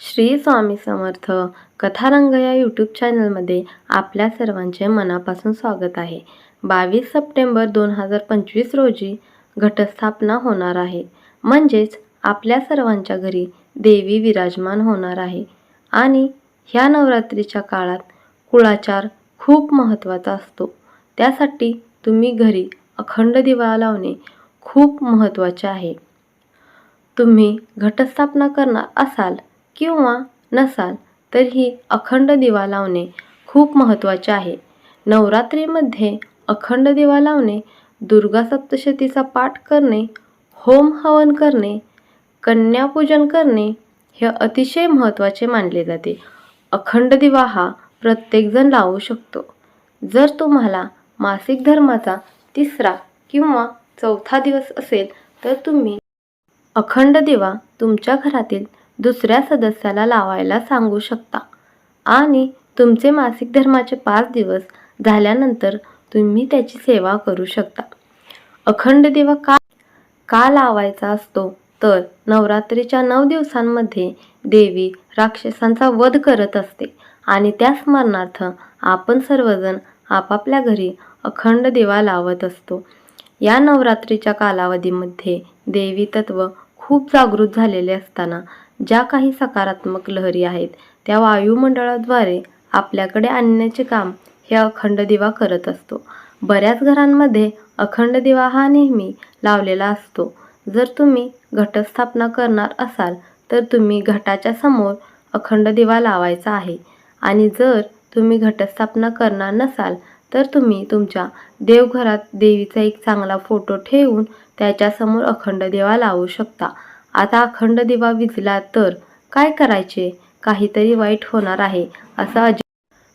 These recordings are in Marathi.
श्री स्वामी समर्थ कथारंग या यूट्यूब चॅनलमध्ये आपल्या सर्वांचे मनापासून स्वागत आहे. बावीस सप्टेंबर दोन हजार पंचवीस रोजी घटस्थापना होणार आहे. म्हणजेच आपल्या सर्वांच्या घरी देवी विराजमान होणार आहे. आणि ह्या नवरात्रीच्या काळात कुळाचार खूप महत्त्वाचा असतो. त्यासाठी तुम्ही घरी अखंड दिवा लावणे खूप महत्त्वाचे आहे. तुम्ही घटस्थापना करणार असाल किंवा नसाल तर ही अखंड दिवा लावणे खूप महत्त्वाचे आहे. नवरात्रीमध्ये अखंड दिवा लावणे दुर्गा सप्तशतीचा पाठ करणे होम हवन करणे कन्यापूजन करणे हे अतिशय महत्त्वाचे मानले जाते. अखंड दिवा हा प्रत्येकजण लावू शकतो. जर तुम्हाला मासिक धर्माचा तिसरा किंवा चौथा दिवस असेल तर तुम्ही अखंड दिवा तुमच्या घरातील दुसऱ्या सदस्याला लावायला सांगू शकता. आणि तुमचे मासिक धर्माचे पाच दिवस झाल्यानंतर तुम्ही त्याची सेवा करू शकता. अखंड दिवा का का लावायचा असतो? तर नवरात्रीच्या नऊ दिवसांमध्ये देवी राक्षसांचा वध करत असते. आणि त्या स्मरणार्थ आपण सर्वजण आपापल्या घरी अखंड दिवा लावत असतो. या नवरात्रीच्या कालावधीमध्ये देवी तत्व खूप जागृत झालेले असताना ज्या काही सकारात्मक लहरी आहेत त्या वायुमंडळाद्वारे आपल्याकडे आणण्याचे काम हे अखंड दिवा करत असतो. बऱ्याच घरांमध्ये अखंड दिवा हा नेहमी लावलेला असतो. जर तुम्ही घटस्थापना करणार असाल तर तुम्ही घटाच्या समोर अखंड दिवा लावायचा आहे. आणि जर तुम्ही घटस्थापना करणार नसाल तर तुम्ही तुमच्या देवघरात देवीचा एक चांगला फोटो ठेवून त्याच्यासमोर अखंड दिवा लावू शकता. आता अखंड दिवा विजला तर काय करायचे? काहीतरी वाईट होणार आहे असं अजि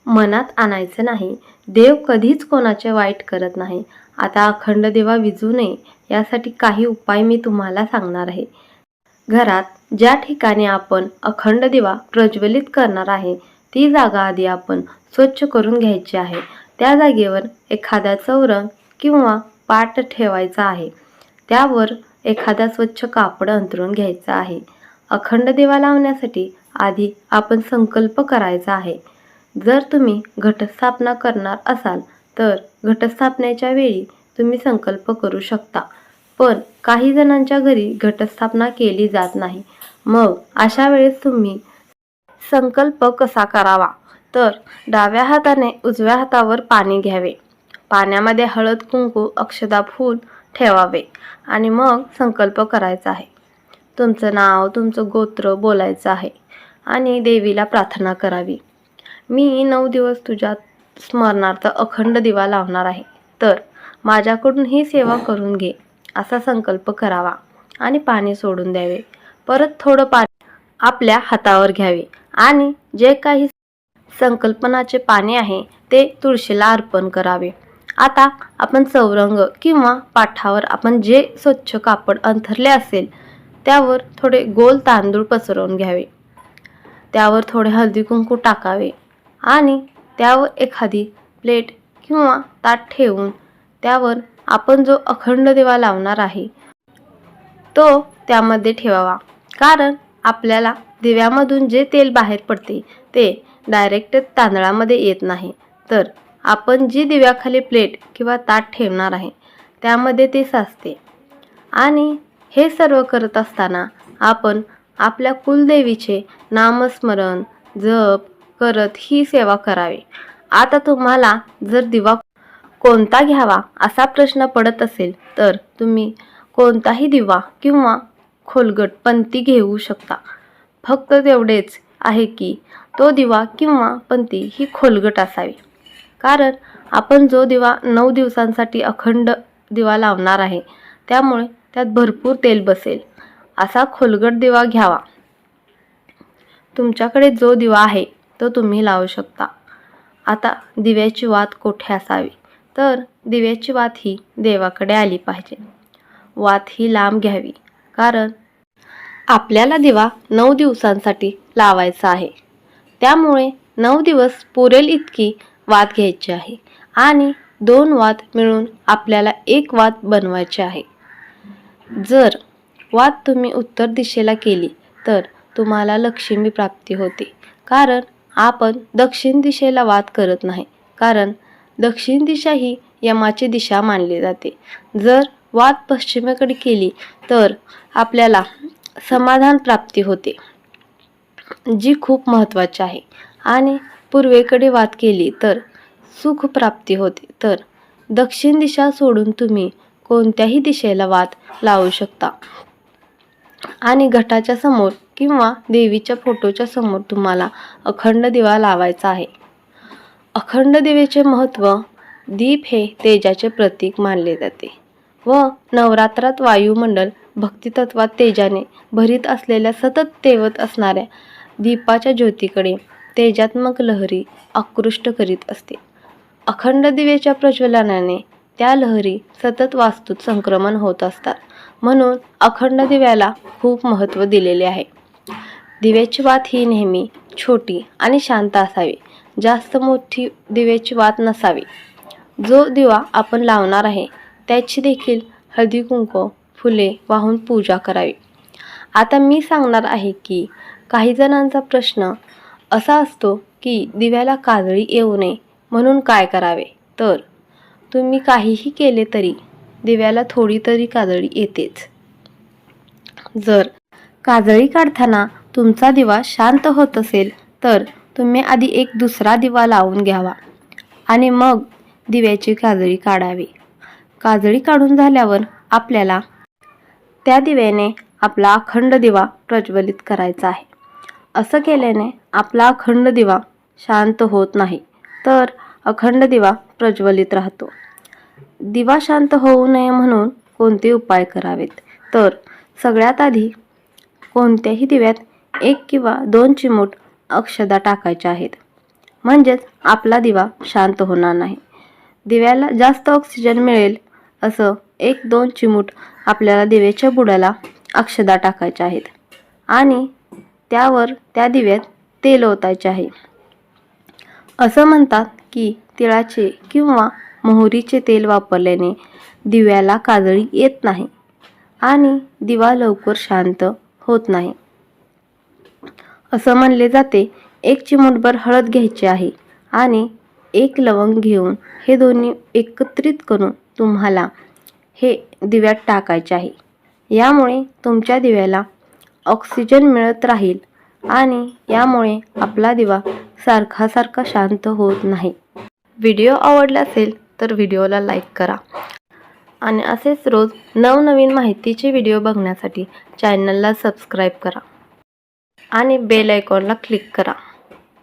मनात आणायचं नाही. देव कधीच कोणाचे वाईट करत नाही. आता अखंड दिवा विजू नये यासाठी काही उपाय मी तुम्हाला सांगणार आहे. घरात ज्या ठिकाणी आपण अखंड दिवा प्रज्वलित करणार आहे ती जागा आधी आपण स्वच्छ करून घ्यायची आहे. त्या जागेवर एखादा चौरंग किंवा पाट ठेवायचा आहे. त्यावर एखादा स्वच्छ कापड अंथरून घ्यायचा आहे. अखंड दिवा लावण्यासाठी आधी आपण संकल्प करायचा आहे. जर तुम्ही घटस्थापना करणार असाल तर घटस्थापनेच्या वेळी तुम्ही संकल्प करू शकता. पण काही जणांच्या घरी घटस्थापना केली जात नाही. मग अशा वेळेस तुम्ही संकल्प कसा करावा? तर डाव्या हाताने उजव्या हातावर पाणी घ्यावे. पाण्यामध्ये हळद कुंकू अक्षदा फूल ठेवावे. आणि मग संकल्प करायचा आहे. तुमचं नाव तुमचं गोत्र बोलायचं आहे. आणि देवीला प्रार्थना करावी. मी नऊ दिवस तुझ्या स्मरणार्थ अखंड दिवा लावणार आहे. तर माझ्याकडून ही सेवा करून घे असा संकल्प करावा. आणि पाणी सोडून द्यावे. परत थोडं पाणी आपल्या हातावर घ्यावे. आणि जे काही संकल्पनाचे पाणी आहे ते तुळशीला अर्पण करावे. आता आपण चौरंग किंवा पाठावर आपण जे स्वच्छ कापड अंथरले असेल त्यावर थोडे गोल तांदूळ पसरवून घ्यावे. त्यावर थोडे हळदी कुंकू टाकावे आणि त्यावर एखादी प्लेट किंवा ताट ठेवून त्यावर आपण जो अखंड दिवा लावणार आहे तो त्यामध्ये ठेवावा. कारण आपल्याला दिव्यामधून जे तेल बाहेर पडते ते डायरेक्ट तांदळामध्ये येत नाही. तर आपण जी दिव्याखाली प्लेट किंवा ताट ठेवणार आहे त्यामध्ये ते साचते. आणि हे सर्व करत असताना आपण आपल्या कुलदेवीचे नामस्मरण जप करत ही सेवा करावी. आता तुम्हाला जर दिवा कोणता घ्यावा असा प्रश्न पडत असेल तर तुम्ही कोणताही दिवा किंवा खोलगट पंती घेऊ शकता. फक्त तेवढेच आहे की तो दिवा किंवा पंती ही खोलगट असावी. कारण आपण जो दिवा नऊ दिवसांसाठी अखंड दिवा लावणार आहे त्यामुळे त्यात भरपूर तेल बसेल. असा खोलगट दिवा घ्यावा. तुमच्याकडे जो दिवा आहे तो तुम्ही लावू शकता. आता दिव्याची वात कोठे असावी? तर दिव्याची वात ही देवाकडे आली पाहिजे. वात ही लांब घ्यावी कारण आपल्याला दिवा नऊ दिवसांसाठी लावायचा आहे. त्यामुळे नऊ दिवस पुरेल इतकी वाद घ्यायची आहे. आणि दोन वाद मिळून आपल्याला एक वाद बनवायचे आहे. जर वाद तुम्ही उत्तर दिशेला केली तर तुम्हाला लक्ष्मी प्राप्ती होते. कारण आपण दक्षिण दिशेला वाद करत नाही. कारण दक्षिण दिशा ही यमाची दिशा मानली जाते. जर वाद पश्चिमेकडे केली तर आपल्याला समाधान प्राप्ती होते जी खूप महत्त्वाची आहे. आणि पूर्वेकडे वाद केली तर सुख प्राप्ती होते. तर दक्षिण दिशा सोडून तुम्ही कोणत्याही दिशेला वाद लावू शकता. आणि घटाच्या समोर किंवा देवीच्या फोटोच्या समोर तुम्हाला अखंड दिवा लावायचा आहे. अखंड दिवेचे महत्त्व दीप हे तेजाचे प्रतीक मानले जाते व नवरात्रात वायुमंडल भक्तितत्वात तेजाने भरीत असलेल्या सतत तेवत असणाऱ्या दीपाच्या ज्योतीकडे तेजात्मक लहरी आकृष्ट करीत असते. अखंड दिवेच्या प्रज्वलनाने त्या लहरी सतत वास्तूत संक्रमण होत असतात. म्हणून अखंड दिव्याला खूप महत्त्व दिलेले आहे. दिव्याची वात ही नेहमी छोटी आणि शांत असावी. जास्त मोठी दिव्याची वात नसावी. जो दिवा आपण लावणार आहे त्याची देखील हळदी कुंकू फुले वाहून पूजा करावी. आता मी सांगणार आहे की काही जणांचा प्रश्न असा असतो की दिव्याला काजळी येऊ नये म्हणून काय करावे? तर तुम्ही काहीही केले तरी दिव्याला थोडी तरी काजळी येतेच. जर काजळी काढताना तुमचा दिवा शांत होत असेल तर तुम्ही आधी एक दुसरा दिवा लावून घ्यावा आणि मग दिव्याची काजळी काढावी. काजळी काढून झाल्यावर आपल्याला त्या दिव्याने आपला अखंड दिवा प्रज्वलित करायचा आहे. असं केल्याने आपला अखंड दिवा शांत होत नाही तर अखंड दिवा प्रज्वलित राहतो. दिवा शांत होऊ नये म्हणून कोणते उपाय करावेत? तर सगळ्यात आधी कोणत्याही दिव्यात एक किंवा दोन चिमूट अक्षदा टाकायच्या आहेत. म्हणजेच आपला दिवा शांत होणार नाही. दिव्याला जास्त ऑक्सिजन मिळेल असं एक दोन चिमूट आपल्याला दिव्याच्या बुडाला अक्षदा टाकायच्या आहेत. आणि त्यावर त्या दिव्यात तेल ओतायचे आहे. असं म्हणतात की तिळाचे किंवा मोहरीचे तेल वापरल्याने दिव्याला काजळी येत नाही आणि दिवा लवकर शांत होत नाही. असं म्हणले जाते एक चिमूटभर हळद घ्यायची आहे आणि एक लवंग घेऊन हे दोन्ही एकत्रित करून तुम्हाला हे दिव्यात टाकायचे आहे. यामुळे तुमच्या दिव्याला ऑक्सिजन मिळत राहील आणि यामुळे आपला दिवा सारखा सारखा शांत होत नाही. व्हिडिओ आवडला असेल तर व्हिडिओला लाईक करा. आणि असेच रोज नवनवीन माहितीचे व्हिडिओ बघण्यासाठी चॅनलला सबस्क्राईब करा. आणि बेल आयकॉनला क्लिक करा.